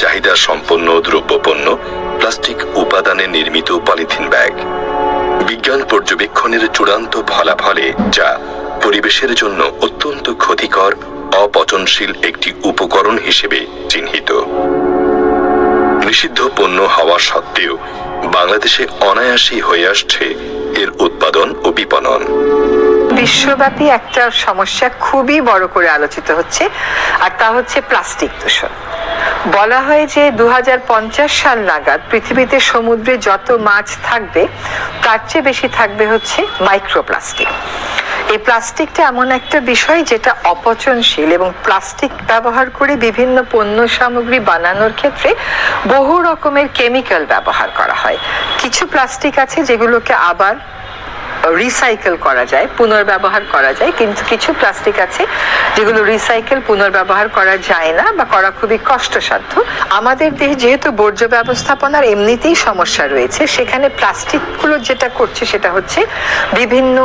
চাহিদা সম্পন্ন দ্রব্যপণ্য, প্লাস্টিক উপাদানে নির্মিত পলিথিন ব্যাগ। বিজ্ঞান পর্যবেক্ষণের চূড়ান্ত ফলাফলে যা পরিবেশের জন্য অত্যন্ত ক্ষতিকর, অপচনশীল একটি উপকরণ হিসেবে চিহ্নিত। নিষিদ্ধ পণ্য হওয়া সত্ত্বেও বাংলাদেশে অনায়াসী হয়ে আসছে এর উৎপাদন ও বিপণন। বিশ্বব্যাপী একটা সমস্যা খুবই বড় করে আলোচিত হচ্ছে, আর তা হচ্ছে প্লাস্টিক দূষণ। বলা হয় যে দু হাজার পঞ্চাশ সাল নাগাদ পৃথিবীতে সমুদ্রে যত মাছ থাকবে, তার চেয়ে বেশি থাকবে হচ্ছে মাইক্রোপ্লাস্টিক। এই প্লাস্টিকটা এমন একটা বিষয় যেটা অপচনশীল এবং প্লাস্টিক ব্যবহার করে বিভিন্ন পণ্য সামগ্রী বানানোর ক্ষেত্রে বহু রকমের কেমিক্যাল ব্যবহার করা হয়। কিছু প্লাস্টিক আছে যেগুলোকে আবার রিসাইকেল করা যায়, পুনর্ব্যবহার করা যায়, কিন্তু কিছু প্লাস্টিক আছে যেগুলো রিসাইকেল পুনর্ব্যবহার করা যায় না বা করা খুবই কষ্টসাধ্য। আমাদের দেহে যেহেতু বর্জ্য ব্যবস্থাপনার এমনিতেই সমস্যা রয়েছে, সেখানে প্লাস্টিকগুলো যেটা করছে সেটা হচ্ছে বিভিন্ন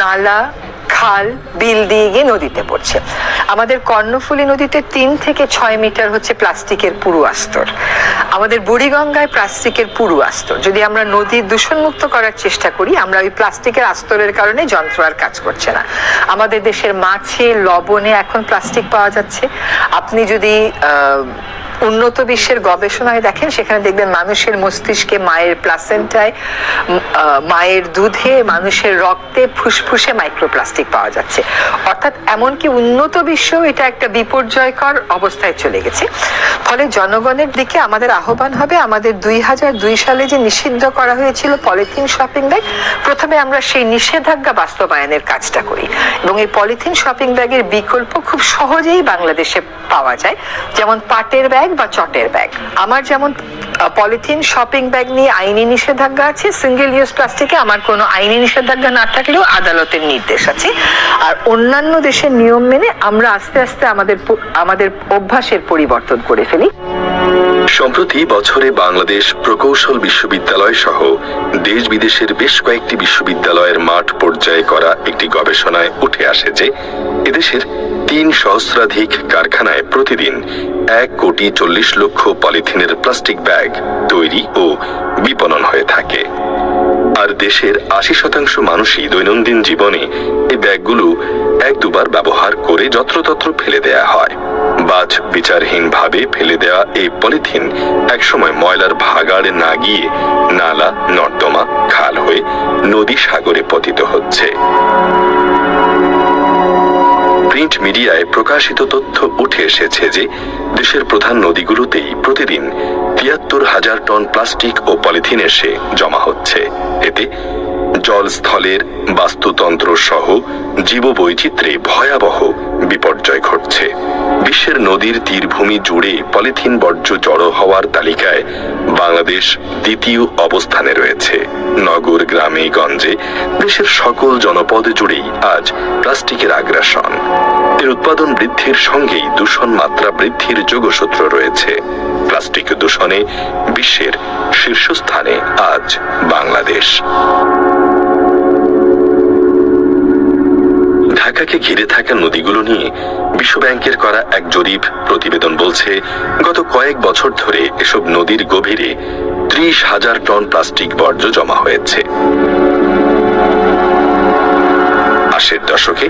নালা খাল, বিল দিয়ে গিয়ে নদীতে পড়ছে। আমাদের কর্ণফুলী নদীতে তিন থেকে ছয় মিটার হচ্ছে প্লাস্টিকের পুরু আস্তর। আমাদের বুড়িগঙ্গায় প্লাস্টিকের পুরু আস্তর। যদি আমরা নদী দূষণমুক্ত করার চেষ্টা করি, আমরা ওই প্লাস্টিকের আস্তরের কারণে যন্ত্র আর কাজ করছে না। আমাদের দেশের মাছে, লবণে এখন প্লাস্টিক পাওয়া যাচ্ছে। আপনি যদি উন্নত বিশ্বের গবেষণায় দেখেন, সেখানে দেখবেন মানুষের মস্তিষ্কে মায়ের প্লাসেন্টায় মায়ের দুধে মানুষের রক্তে ফুসফুসে মাইক্রোপ্লাস্টিক পাওয়া যাচ্ছে। অর্থাৎ এমনকি উন্নত বিশ্বেও এটা একটা বিপর্যয়কর অবস্থায় চলে গেছে। ফলে জনগণের দিকে আমাদের আহ্বান হবে, আমাদের দুই হাজার দুই সালে যে নিষিদ্ধ করা হয়েছিল পলিথিন শপিং ব্যাগ, প্রথমে আমরা সেই নিষেধাজ্ঞা বাস্তবায়নের কাজটা করি। এবং এই পলিথিন শপিং ব্যাগের বিকল্প খুব সহজেই বাংলাদেশে পাওয়া যায়। যেমন পাটের ব্যাগ বা চটের ব্যাগ? আমার যেমন পলিথিন শপিং ব্যাগ নিয়ে আইনি নিষেধাজ্ঞা আছে সিঙ্গেল ইউজ প্লাস্টিকে আমার কোনো আইনি নিষেধাজ্ঞা না থাকলেও আদালতের নির্দেশ আছে। আর অন্যান্য দেশের নিয়ম মেনে আমরা আস্তে আস্তে আমাদের আমাদের অভ্যাসের পরিবর্তন করে ফেলি। সম্প্রতি বছরে বাংলাদেশ প্রকৌশল বিশ্ববিদ্যালয় সহ দেশ বিদেশের বেশ কয়েকটি বিশ্ববিদ্যালয়ের মাঠ পর্যায়ে করা একটি গবেষণায় উঠে আসে যে, এদেশের তিন সহস্রাধিক কারখানায় প্রতিদিন এক কোটি চল্লিশ লক্ষ পলিথিনের প্লাস্টিক ব্যাগ তৈরি ও বিপণন হয়ে থাকে। আর দেশের আশি শতাংশ মানুষই দৈনন্দিন জীবনে এই ব্যাগগুলো এক দুবার ব্যবহার করে যত্রতত্র ফেলে দেয়া হয়। বাজ বিচারহীনভাবে ফেলে দেওয়া এই পলিথিন একসময় ময়লার ভাগাড়ে না গিয়ে নালা, নর্দমা, খাল হয়ে নদী সাগরে পতিত হচ্ছে। প্রিন্ট মিডিয়ায় প্রকাশিত তথ্য উঠে এসেছে যে দেশের প্রধান নদীগুলোতেই প্রতিদিন তিয়াত্তর হাজার টন প্লাস্টিক ও পলিথিন এসে জমা হচ্ছে। এতে জলস্থলের বাস্তুতন্ত্র সহ জীববৈচিত্র্যে ভয়াবহ বিপর্যয় ঘটছে। বিশ্বের নদীর তীরভূমি জুড়ে পলিথিন বর্জ্য জড়ো হওয়ার তালিকায় বাংলাদেশ দ্বিতীয় অবস্থানে রয়েছে। নগর গ্রামে গঞ্জে দেশের সকল জনপদ জুড়েই আজ প্লাস্টিকের আগ্রাসন। এর উৎপাদন বৃদ্ধির সঙ্গেই দূষণ মাত্রা বৃদ্ধির যোগসূত্র রয়েছে। প্লাস্টিক দূষণে বিশ্বের শীর্ষস্থানে আজ বাংলাদেশ। ঢাকাকে ঘিরে থাকা নদীগুলো নিয়ে বিশ্বব্যাংকের করা এক জরিপ প্রতিবেদন বলছে, গত কয়েক বছর ধরে এসব নদীর গভীরে ত্রিশ হাজার টন প্লাস্টিক বর্জ্য জমা হয়েছে। আশির দশকে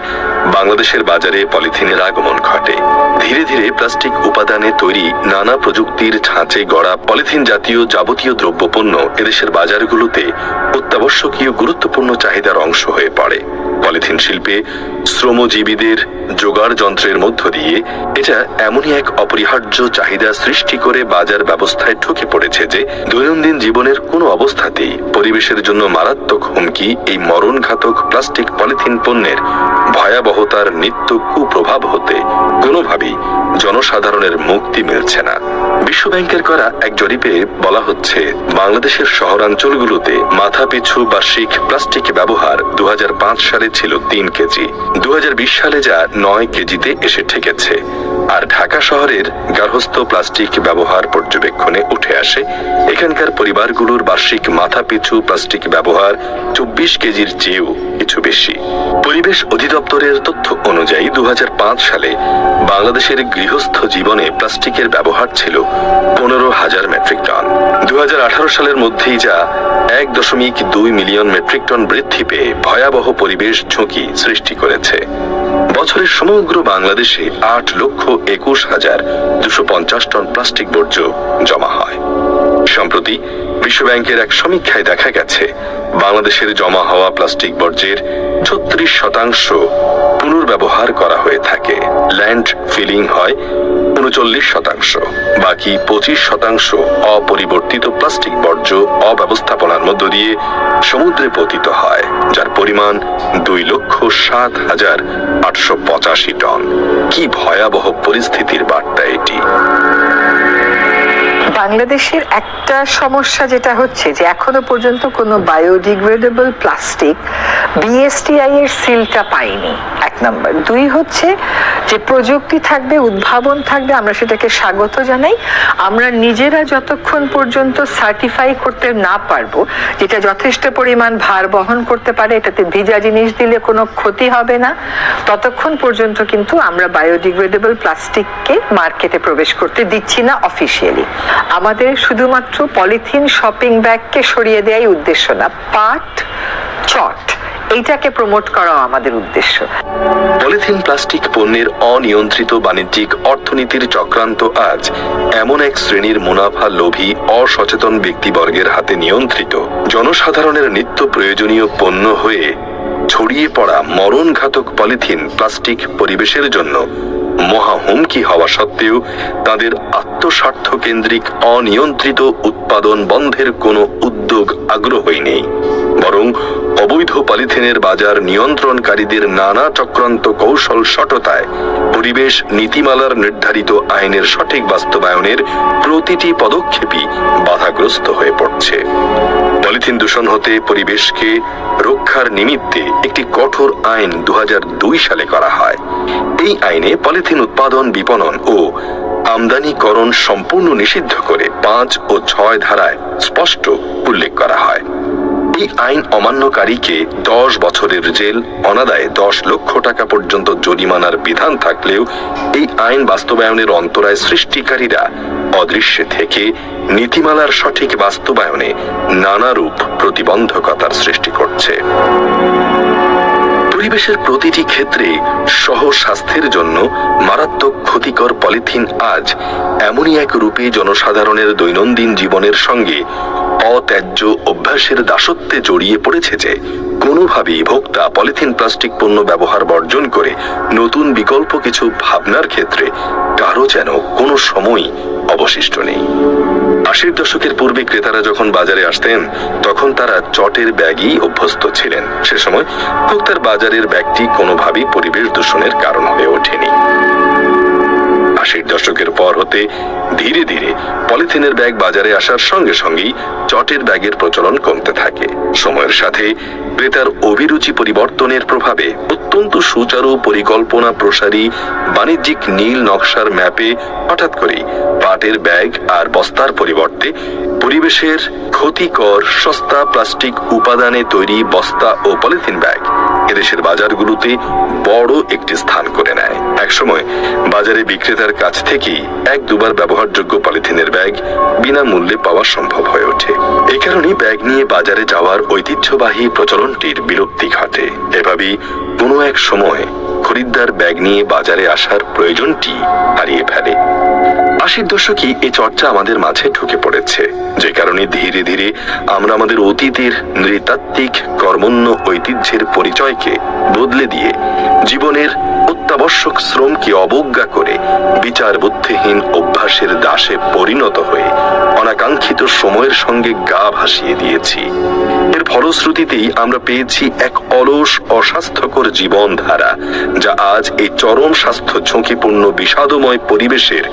বাংলাদেশের বাজারে পলিথিনের আগমন ঘটে। ধীরে ধীরে প্লাস্টিক উপাদানে তৈরি নানা প্রযুক্তির ছাঁচে গড়া পলিথিন জাতীয় যাবতীয় দ্রব্যপণ্য এদেশের বাজারগুলোতে অত্যাবশ্যকীয় গুরুত্বপূর্ণ চাহিদার অংশ হয়ে পড়ে। পলিথিন শিল্পে শ্রমজীবীদের জোগাড় যন্ত্রের মধ্য দিয়ে এটা এমনই এক অপরিহার্য চাহিদা সৃষ্টি করে বাজার ব্যবস্থায় ঢুকে পড়েছে যে দৈনন্দিন জীবনের কোনো অবস্থাতেই পরিবেশের জন্য মারাত্মক হুমকি এই মরণঘাতক প্লাস্টিক পলিথিন পণ্যের ভয়াবহতার নিত্য কুপ্রভাব হতে কোনোভাবেই জনসাধারণের মুক্তি মিলছে না। বিশ্বব্যাংকের করা এক জরিপে বলা হচ্ছে, বাংলাদেশের শহরাঞ্চলগুলোতে মাথাপিছু বার্ষিক প্লাস্টিক ব্যবহার দু হাজার পাঁচ সালে ছিল তিন কেজি। দু সালে যা নয় কেজিতে এসে ঠেকেছে। আর ঢাকা শহরের গার্হস্থ প্লাস্টিক ব্যবহার পর্যবেক্ষণে উঠে আসে। এখানকার পরিবারগুলোর বার্ষিক মাথাপিছু প্লাস্টিক ব্যবহার চব্বিশ কেজির চেয়েও কিছু বেশি। পরিবেশ অধিদপ্তরের তথ্য অনুযায়ী দু হাজার পাঁচ সালে বাংলাদেশের গৃহস্থ জীবনে প্লাস্টিকের ব্যবহার ছিল পনেরো হাজার মেট্রিক টন। দু হাজার আঠারো সালের মধ্যেই যা এক দশমিক দুই মিলিয়ন মেট্রিক টন বৃদ্ধি পেয়ে ভয়াবহ পরিবেশ ঝুঁকি সৃষ্টি করেছে। বছরের সমগ্র বাংলাদেশে আট লক্ষ একুশ হাজার দুশো পঞ্চাশ টন প্লাস্টিক বর্জ্য জমা হয়। সম্প্রতি বিশ্বব্যাংকের এক সমীক্ষায় দেখা গেছে, বাংলাদেশের জমা হওয়া প্লাস্টিক বর্জ্যের ছত্রিশ শতাংশ পুনর্ব্যবহার করা হয়ে থাকে। ল্যান্ড ফিলিং হয় উনচল্লিশ শতাংশ, বাকি পঁচিশ শতাংশ অপরিবর্তিত প্লাস্টিক বর্জ্য অব্যবস্থাপনার মধ্য দিয়ে সমুদ্রে পতিত হয়, যার পরিমাণ দুই লক্ষ সাত হাজার আটশো পঁচাশি টন। কি ভয়াবহ পরিস্থিতির বার্তা এটি? বাংলাদেশের একটা সমস্যা যেটা হচ্ছে যে এখনও পর্যন্ত কোনো বায়োডিগ্রেডেবল প্লাস্টিক বিএসটিআই এর সিলটা পাইনি, এক নম্বর। দুই হচ্ছে যে প্রযুক্তি থাকবে, উদ্ভাবন থাকবে, আমরা সেটাকে স্বাগত জানাই। আমরা নিজেরা যতক্ষণ পর্যন্ত সার্টিফাই করতে না পারব, যেটা যথেষ্ট পরিমাণ ভার বহন করতে পারে, এটাতে ভিজা জিনিস দিলে কোনো ক্ষতি হবে না, ততক্ষণ পর্যন্ত কিন্তু আমরা বায়োডিগ্রেডেবল প্লাস্টিককে মার্কেটে প্রবেশ করতে দিচ্ছি না অফিসিয়ালি আমাদের শুধুমাত্র পলিথিন শপিং ব্যাগকে সরিয়ে দেওয়াই উদ্দেশ্য না পাট চট এইটাকে প্রমোট করা আমাদের উদ্দেশ্য। পলিথিন প্লাস্টিক পণ্যের অনিয়ন্ত্রিত বাণিজ্যিক অর্থনীতির চক্রান্ত আজ এমন এক শ্রেণির মুনাফা লোভী, অসচেতন ব্যক্তিবর্গের হাতে নিয়ন্ত্রিত। জনসাধারণের নিত্য প্রয়োজনীয় পণ্য হয়ে ছড়িয়ে পড়া মরণঘাতক পলিথিন প্লাস্টিক পরিবেশের জন্য মহা হুমকি হওয়া সত্ত্বেও তাদের আত্মস্বার্থ কেন্দ্রিক অনিয়ন্ত্রিত উৎপাদন বন্ধের কোনো উদ্যোগ আগ্রহই নেই। বরং অবৈধ পলিথিনের বাজার নিয়ন্ত্রণকারীদের নানা চক্রান্ত কৌশল সটতায় পরিবেশ নীতিমালার নির্ধারিত আইনের সঠিক বাস্তবায়নের প্রতিটি পদক্ষেপই বাধাগ্রস্ত হয়ে পড়ছে। পলিথিন দূষণ হতে পরিবেশকে রক্ষার নিমিত্তে একটি কঠোর আইন দুই হাজার দুই সালে করা হয়। এই আইনে পলিথিন উৎপাদন, বিপণন ও আমদানিকরণ সম্পূর্ণ নিষিদ্ধ করে পাঁচ ও ছয় ধারায় স্পষ্ট উল্লেখ করা হয়। এই আইন অমান্যকারীকে দশ বছরের জেল, অনাদায়ে দশ লক্ষ টাকা পর্যন্ত জরিমানার বিধান থাকলেও এই আইন বাস্তবায়নের অন্তরায় সৃষ্টিকারীরা অদৃশ্যে থেকে নীতিমালার সঠিক বাস্তবায়নে নানারূপ প্রতিবন্ধকতার সৃষ্টি করছে। পরিবেশের প্রতিটি ক্ষেত্রে সহ স্বাস্থ্যের জন্য মারাত্মক ক্ষতিকর পলিথিন আজ এমনই এক রূপে জনসাধারণের দৈনন্দিন জীবনের সঙ্গে অত্যায্য অভ্যাসের দাসত্বে জড়িয়ে পড়েছে যে কোনোভাবেই ভোক্তা পলিথিন প্লাস্টিক পণ্য ব্যবহার বর্জন করে নতুন বিকল্প কিছু ভাবনার ক্ষেত্রে কারও যেন কোনো সময়ই অবশিষ্ট নেই। আশির দশকের পূর্বে ক্রেতারা যখন বাজারে আসতেন, তখন তারা চটের ব্যাগই অভ্যস্ত ছিলেন। সে সময় ভোক্তার বাজারের ব্যাগটি কোনোভাবেই পরিবেশ দূষণের কারণ হয়ে ওঠেনি। আশির দশকের পর হতে ধীরে ধীরে পলিথিনের ব্যাগ বাজারে আসার সঙ্গে সঙ্গেই চটের ব্যাগের প্রচলন কমতে থাকে। সময়ের সাথে ক্রেতার অভিরুচি পরিবর্তনের প্রভাবে অত্যন্ত সুচারু পরিকল্পনা প্রসারী বাণিজ্যিক নীল নকশার ম্যাপে হঠাৎ করেই পাটের ব্যাগ আর বস্তার পরিবর্তে পরিবেশের ক্ষতিকর সস্তা প্লাস্টিক উপাদানে তৈরি বস্তা ও পলিথিন ব্যাগ এদেশের বাজারগুলোতে বড় একটি স্থান করে নেয়। একসময় বাজারে বিক্রেতার কাছ থেকেই এক দুবার ব্যবহারযোগ্য পলিথিনের ব্যাগ বিনামূল্যে পাওয়া সম্ভব হয়ে ওঠে। এ কারণেই ব্যাগ নিয়ে বাজারে যাওয়ার ঐতিহ্যবাহী প্রচলনটির বিলুপ্তি ঘটে। এভাবেই কোনো এক সময় খরিদ্দার ব্যাগ নিয়ে বাজারে আসার প্রয়োজনটি হারিয়ে ফেলে। আশির দশকে এই চর্চা আমাদের মাঝে ঢুকে পড়েছে। যে কারণে ধীরে ধীরে আমরা আমাদের অতীতের নৃতাত্ত্বিক, কর্মণ্য ঐতিহ্যের পরিচয়কে বদলে দিয়ে জীবনের অত্যাবশ্যক শ্রমকে অবজ্ঞা করে বিচার বুদ্ধিহীন অভ্যাসের দাসে পরিণত হয়ে সময়ের সঙ্গে গা ভাসিয়ে দিয়েছি। এর ফলশ্রুতিতেই আমরা পেয়েছি এক অলস, অস্বাস্থ্যকর জীবনধারা, যা আজ এই চরম স্বাস্থ্য ঝুঁকিপূর্ণ বিষাদময় পরিবেশের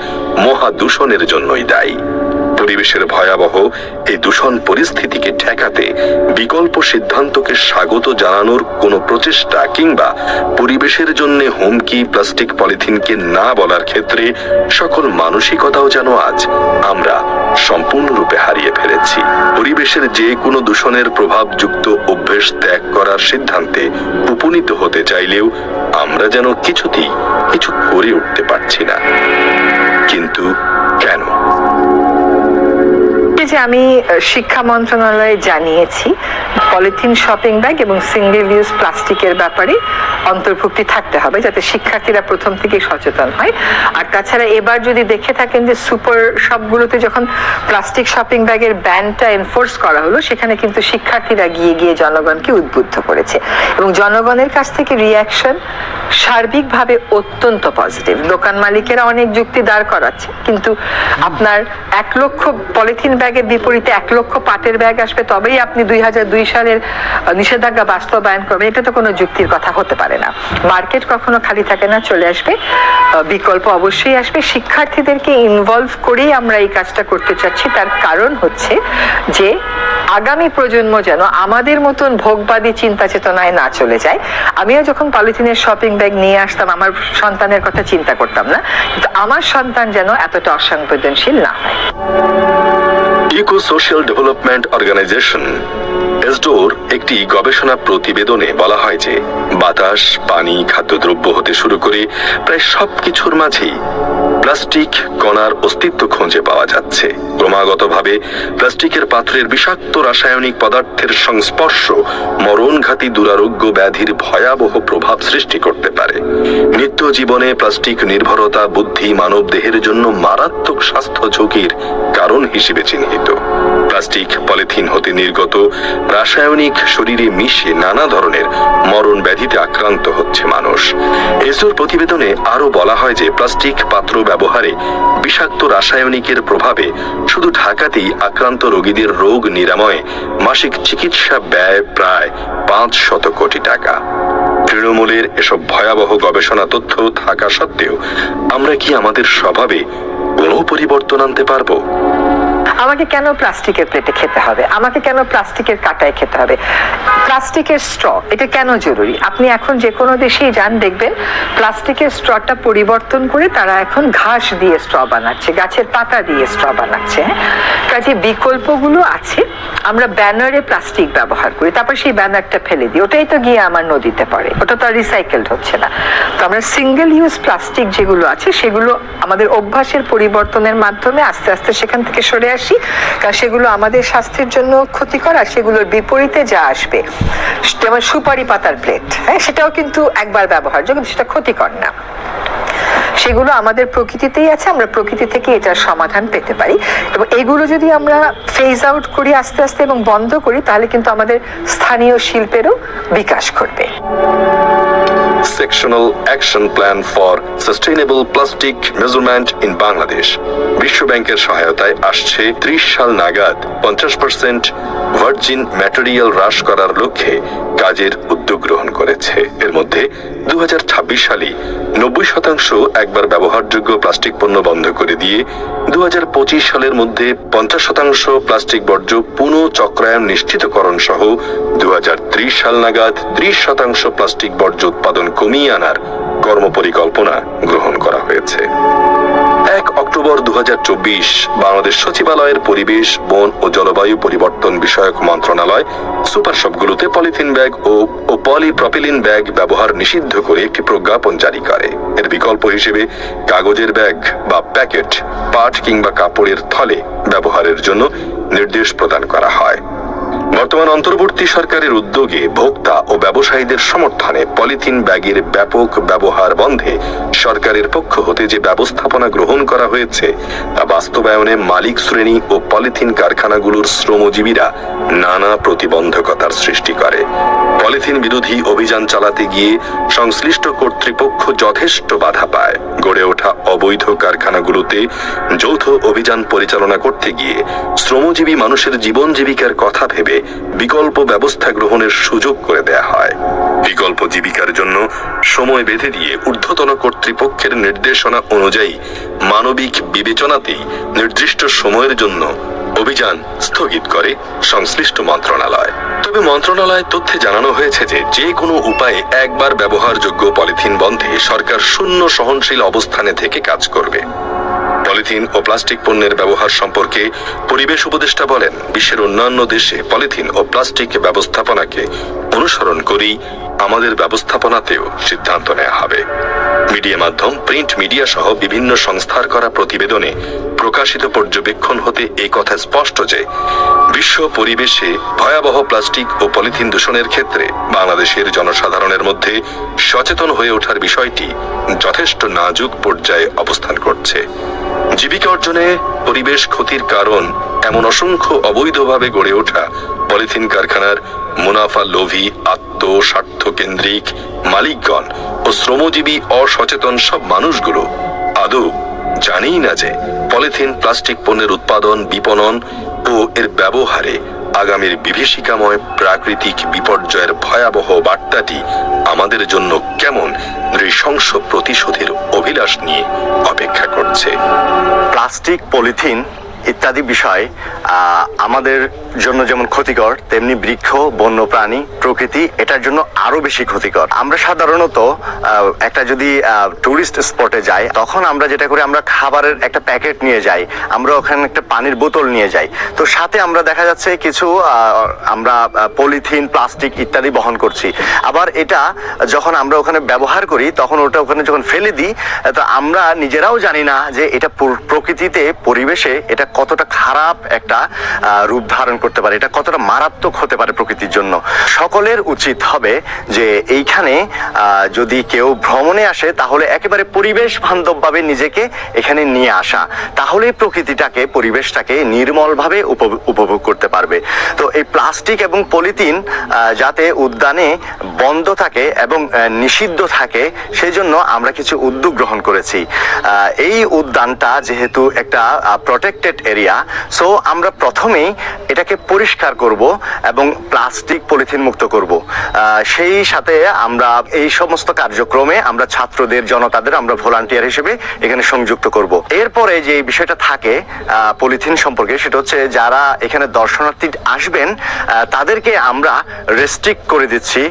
মহাদূষণের জন্যই দায়ী। পরিবেশের ভয়াবহ এই দূষণ পরিস্থিতিকে ঠেকাতে বিকল্প সিদ্ধান্তকে স্বাগত জানানোর কোনো প্রচেষ্টা কিংবা পরিবেশের জন্য হুমকি, প্লাস্টিক, পলিথিনকে না বলার ক্ষেত্রে সকল মানসিকতাও যেন আজ আমরা সম্পূর্ণরূপে হারিয়ে ফেলেছি। পরিবেশের যে কোনো দূষণের প্রভাবযুক্ত অভ্যেস ত্যাগ করার সিদ্ধান্তে উপনীত হতে চাইলেও আমরা যেন কিছুতেই কিছু করে উঠতে পারছি না। কিন্তু কেন যে আমি শিক্ষা মন্ত্রণালয়ে জানিয়েছি, পলিথিন শপিং ব্যাগ এবং সিঙ্গেল ইউজ প্লাস্টিকের ব্যাপারে অন্তর্ভুক্তি থাকতে হবে যাতে শিক্ষার্থীরা প্রথম থেকেই সচেতন হয়। আর তাছাড়া এবার যদি দেখে থাকেন যে সুপার শপগুলোতে যখন প্লাস্টিক শপিং ব্যাগের ব্যানটা এনফোর্স করা হলো, সেখানে কিন্তু শিক্ষার্থীরা গিয়ে গিয়ে জনগণকে উদ্বুদ্ধ করেছে। এবং জনগণের কাছ থেকে রিয়াকশন সার্বিকভাবে অত্যন্ত পজিটিভ দোকান মালিকেরা অনেক যুক্তি দাঁড় করাচ্ছে, কিন্তু আপনার এক লক্ষ পলিথিন ব্যাগের বিপরীতে এক লক্ষ পাটের ব্যাগ আসবে। তবেই আপনি দুই হাজার দুই সালের নিষেধাজ্ঞা বাস্তবায়ন করবেন। এটা তো কোনো যুক্তির কথা হতে পারে না। মার্কেট কখনো খালি থাকে না, চলে আসবে। বিকল্প অবশ্যই আসবে। শিক্ষার্থীদেরকে ইনভলভ করেই আমরা এই কাজটা করতে চাচ্ছি। তার কারণ হচ্ছে যে, আগামী প্রজন্ম যেন আমাদের মতন ভোগবাদী চিন্তা চেতনায় না চলে যায়। আমিও যখন পলিথিনের শপিং ব্যাগ নিয়ে আসতাম, আমার সন্তানের কথা চিন্তা করতাম না। কিন্তু আমার সন্তান যেন এতটা অসংবেদনশীল না হয়। ইকো সোশ্যাল ডেভেলপমেন্ট অর্গানাইজেশন, এসডোর একটি গবেষণা প্রতিবেদনে বলা হয় যে বাতাস, পানি, খাদ্যদ্রব্য হতে শুরু করে প্রায় সব কিছুর মাঝেই প্লাস্টিক কণার অস্তিত্ব খুঁজে পাওয়া যাচ্ছে। ক্রমাগতভাবে প্লাস্টিকের পাত্রের বিষাক্ত রাসায়নিক পদার্থের সংস্পর্শ মরণঘাতী দুরারোগ্য ব্যাধির ভয়াবহ প্রভাব সৃষ্টি করতে পারে। নিত্য জীবনে প্লাস্টিক নির্ভরতা, বুদ্ধি মানব দেহের জন্য মারাত্মক স্বাস্থ্য ঝুঁকির কারণ হিসেবে চিহ্নিত। প্লাস্টিক পলিথিন হতে নির্গত রাসায়নিক শরীরে মিশে নানা ধরনের মরণ ব্যাধিতে আক্রান্ত হচ্ছে মানুষ। এসোর প্রতিবেদনে আরও বলা হয় যে প্লাস্টিক পাত্র ব্যবহারে বিষাক্ত রাসায়নিকের প্রভাবে শুধু ঢাকাতেই আক্রান্ত রোগীদের রোগ নিরাময়ে মাসিক চিকিৎসা ব্যয় প্রায় পাঁচ শত কোটি টাকা। তৃণমূলের এসব ভয়াবহ গবেষণা তথ্য থাকা সত্ত্বেও আমরা কি আমাদের স্বভাবে কোনো পরিবর্তন আনতে পারব? আমাকে কেন প্লাস্টিকের প্লেটে খেতে হবে? আমাকে কেন প্লাস্টিকের কাটায় খেতে হবে? প্লাস্টিকের স্ট্র, এটা কেন জরুরি? আপনি এখন যে কোনো দেশেই যান, দেখবেন প্লাস্টিকের স্ট্রটা পরিবর্তন করে তারা এখন ঘাস দিয়ে স্ট্র বানাচ্ছে, গাছের পাতা দিয়ে স্ট্র বানাচ্ছে হ্যাঁ? কাজে বিকল্পগুলো আছে আমরা ব্যানারে প্লাস্টিক ব্যবহার করি, তারপর সেই ব্যানারটা ফেলে দিই। ওটাই তো গিয়ে আমার নদীতে পড়ে। ওটা তো রিসাইকেলড হচ্ছে না। তো আমরা সিঙ্গেল ইউজ প্লাস্টিক যেগুলো আছে, সেগুলো আমাদের অভ্যাসের পরিবর্তনের মাধ্যমে আস্তে আস্তে সেখান থেকে সরে আসি। কারণ সেগুলো আমাদের স্বাস্থ্যের জন্য ক্ষতিকর আর সেগুলোর বিপরীতে যা আসবে। যেমন সুপারি পাতার প্লেট হ্যাঁ সেটাও কিন্তু একবার ব্যবহারযোগ্য কিন্তু সেটা ক্ষতিকর না। সেগুলো আমাদের প্রকৃতিতেই আছে, আমরা প্রকৃতি থেকে এটার সমাধান পেতে পারি। এবং এগুলো যদি আমরা ফেজ আউট করি আস্তে আস্তে এবং বন্ধ করি, তাহলে কিন্তু আমাদের স্থানীয় শিল্পেরও বিকাশ ঘটবে। Sectional action plan for sustainable plastic measurement in Bangladesh বিশ্ব ব্যাংকের সহায়তায় আসছে ত্রিশ সাল নাগাদ পঞ্চাশ পার্সেন্ট ভার্জিন ম্যাটেরিয়াল হ্রাস করার লক্ষ্যে কাজের উদ্যোগ গ্রহণ করেছে। এর মধ্যে দু সালে নব্বই শতাংশ একবার ব্যবহারযোগ্য প্লাস্টিক পণ্য বন্ধ করে দিয়ে দু হাজার পঁচিশ সালের মধ্যে পঞ্চাশ শতাংশ প্লাস্টিক বর্জ্য পুনঃ চক্রায়ন নিশ্চিতকরণ সহ দু হাজার ত্রিশ সাল নাগাদ ত্রিশ শতাংশ প্লাস্টিক বর্জ্য উৎপাদন কমিয়ে আনার কর্মপরিকল্পনা গ্রহণ করা হয়েছে। এক অক্টোবর দু হাজার চব্বিশ বাংলাদেশ সচিবালয়ের পরিবেশ, বন ও জলবায়ু পরিবর্তন বিষয়ক মন্ত্রণালয় সুপার শপগুলোতে পলিথিন ব্যাগ ও ও পলিপ্রপিলিন ব্যাগ ব্যবহার নিষিদ্ধ করে একটি প্রজ্ঞাপন জারি করে। এর বিকল্প হিসেবে কাগজের ব্যাগ বা প্যাকেট, পাট কিংবা কাপড়ের থলে ব্যবহারের জন্য নির্দেশ প্রদান করা হয়। বর্তমান অন্তর্বর্তী সরকারের উদ্যোগে ভোক্তা ও ব্যবসায়ীদের সমর্থনে পলিথিন ব্যাগের ব্যাপক ব্যবহার বন্ধে সরকারের পক্ষ হতে যে ব্যবস্থাপনা গ্রহণ করা হয়েছে, তা বাস্তবায়নে মালিক শ্রেণি ও পলিথিন কারখানাগুলোর শ্রমজীবীরা নানা প্রতিবন্ধকতার সৃষ্টি করে। পলিথিন বিরোধী অভিযান চালাতে গিয়ে সংশ্লিষ্ট কর্তৃপক্ষ যথেষ্ট বাধা পায়। গড়ে ওঠা অবৈধ কারখানাগুলোতে যৌথ অভিযান পরিচালনা করতে গিয়ে শ্রমজীবী মানুষের জীবন জীবিকার কথা ভেবে ভেবে বিকল্প ব্যবস্থা গ্রহণের সুযোগ করে দেয়া হয়। বিকল্প জীবিকার জন্য সময় বেঁধে দিয়ে ঊর্ধ্বতন কর্তৃপক্ষের নির্দেশনা অনুযায়ী মানবিক বিবেচনাতেই নির্দিষ্ট সময়ের জন্য অভিযান স্থগিত করে সংশ্লিষ্ট মন্ত্রণালয়। তবে মন্ত্রণালয় তথ্যে জানানো হয়েছে যে যে কোনো উপায়ে একবার ব্যবহারযোগ্য পলিথিন বন্ধে সরকার শূন্য সহনশীল অবস্থানে থেকে কাজ করবে। পলিথিন ও প্লাস্টিক পণ্যের ব্যবহার সম্পর্কে পরিবেশ উপদেষ্টা বলেন, বিশ্বের অন্যান্য দেশে পলিথিন ও প্লাস্টিক ব্যবস্থাপনাকে অনুসরণ করেই আমাদের ব্যবস্থাপনাতেও সিদ্ধান্ত নেওয়া হবে। মিডিয়া মাধ্যম, প্রিন্ট মিডিয়া সহ বিভিন্ন সংস্থার করা প্রতিবেদনে প্রকাশিত পর্যবেক্ষণ হতে এই কথা স্পষ্ট যে, বিশ্ব পরিবেশে ভয়াবহ প্লাস্টিক ও পলিথিন দূষণের ক্ষেত্রে বাংলাদেশের জনসাধারণের মধ্যে সচেতন হয়ে ওঠার বিষয়টি যথেষ্ট নাজুক পর্যায়ে অবস্থান করছে। জীবিকা অর্জনে পরিবেশ ক্ষতির কারণ এমন অসংখ্য অবৈধভাবে গড়ে ওঠা পলিথিন কারখানার মুনাফা লোভী আত্ম স্বার্থ কেন্দ্রিক মালিকগণ ও শ্রমজীবী অসচেতন সব মানুষগুলো আদৌ জানেই না যে পলিথিন, প্লাস্টিক পণ্যের উৎপাদন, বিপণন ও এর ব্যবহারে আগামীর বিভীষিকাময় প্রাকৃতিক বিপর্যয়ের ভয়াবহ বার্তাটি আমাদের জন্য কেমন নৃশংস প্রতিশোধের অভিলাষ নিয়ে অপেক্ষা করছে। প্লাস্টিক, পলিথিন ইত্যাদি বিষয় আমাদের জন্য যেমন ক্ষতিকর, তেমনি বৃক্ষ বন্যপ্রাণী প্রকৃতি, এটার জন্য আরও বেশি ক্ষতিকর। আমরা সাধারণত একটা যদি টুরিস্ট স্পটে যাই, তখন আমরা যেটা করি, আমরা খাবারের একটা প্যাকেট নিয়ে যাই, আমরা ওখানে একটা পানির বোতল নিয়ে যাই। তো সাথে আমরা দেখা যাচ্ছে কিছু আমরা পলিথিন, প্লাস্টিক ইত্যাদি বহন করছি। আবার এটা যখন আমরা ওখানে ব্যবহার করি, তখন ওটা ওখানে যখন ফেলে দিই, তো আমরা নিজেরাও জানি না যে এটা প্রকৃতিতে, পরিবেশে এটা কতটা খারাপ একটা রূপ ধারণ করতে পারে, এটা কতটা মারাত্মক হতে পারে প্রকৃতির জন্য। সকলের উচিত হবে যে এইখানে যদি কেউ ভ্রমণে আসে, তাহলে একেবারে পরিবেশ বান্ধবভাবে নিজেকে এখানে নিয়ে আসা। তাহলেই প্রকৃতিটাকে, পরিবেশটাকে নির্মলভাবে উপভোগ করতে পারবে। তো এই প্লাস্টিক এবং পলিথিন যাতে উদ্যানে বন্ধ থাকে এবং নিষিদ্ধ থাকে সেই জন্য আমরা কিছু উদ্যোগ গ্রহণ করেছি। এই উদ্যানটা যেহেতু একটা প্রোটেক্টেড এরিয়া সো আমরা প্রথমেই এটাকে পরিষ্কার করব এবং প্লাস্টিক পলিথিন মুক্ত করব। সেই সাথে আমরা এই সমস্ত কার্যক্রমে আমরা ছাত্রদের, জনতাদের আমরা ভলান্টিয়ার হিসেবে এখানে সংযুক্ত করব। এরপরে যে বিষয়টা থাকে পলিথিন সম্পর্কে, সেটা হচ্ছে যারা এখানে দর্শনার্থী আসবেন তাদেরকে আমরা রেস্ট্রিক্ট করে দিচ্ছি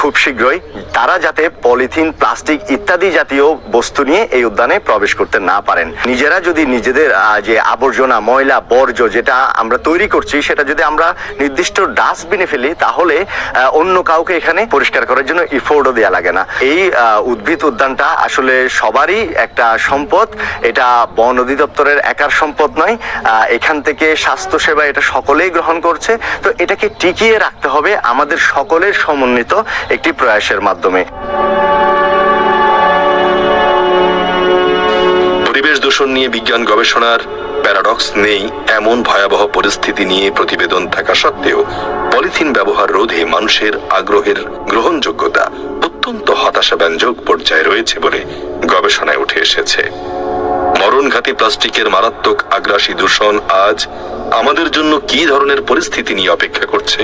খুব শীঘ্রই। তারা যাতে পলিথিন, প্লাস্টিক ইত্যাদি জাতীয় বস্তু নিয়ে এই উদ্যানে প্রবেশ করতে না পারেন। নিজেরা যদি নিজেদের যে আবর্জনা ময়লা, বর্জ্য যেটা আমরা তৈরি করছি, সেটা যদি আমরা নির্দিষ্ট ডাস্টবিনে ফেলি, তাহলে অন্য কাউকে এখানে পরিষ্কার করার জন্য ইফোর্ডও দেওয়া লাগে না। এই উদ্ভিদ উদ্যানটা আসলে সবারই একটা সম্পদ। এটা বন অধিদপ্তরের একার সম্পদ নয় এখান থেকে স্বাস্থ্য সেবা এটা সকলেই গ্রহণ করছে। তো এটাকে টিকিয়ে রাখতে হবে আমাদের সকলের সমন্বিত একটি প্রয়াসের মাধ্যমে। পরিবেশ দূষণ নিয়ে বিজ্ঞান গবেষণার প্যারাডক্স নেই, এমন ভয়াবহ পরিস্থিতি নিয়ে প্রতিবেদন থাকা সত্ত্বেও পলিথিন ব্যবহার রোধে মানুষের আগ্রহের গ্রহণযোগ্যতা অত্যন্ত হতাশাব্যঞ্জক পর্যায়ে রয়েছে বলে গবেষণায় উঠে এসেছে। মরণঘাতী প্লাস্টিকের মারাত্মক আগ্রাসী দূষণ আজ আমাদের জন্য কি ধরনের পরিস্থিতি নিয়ে অপেক্ষা করছে?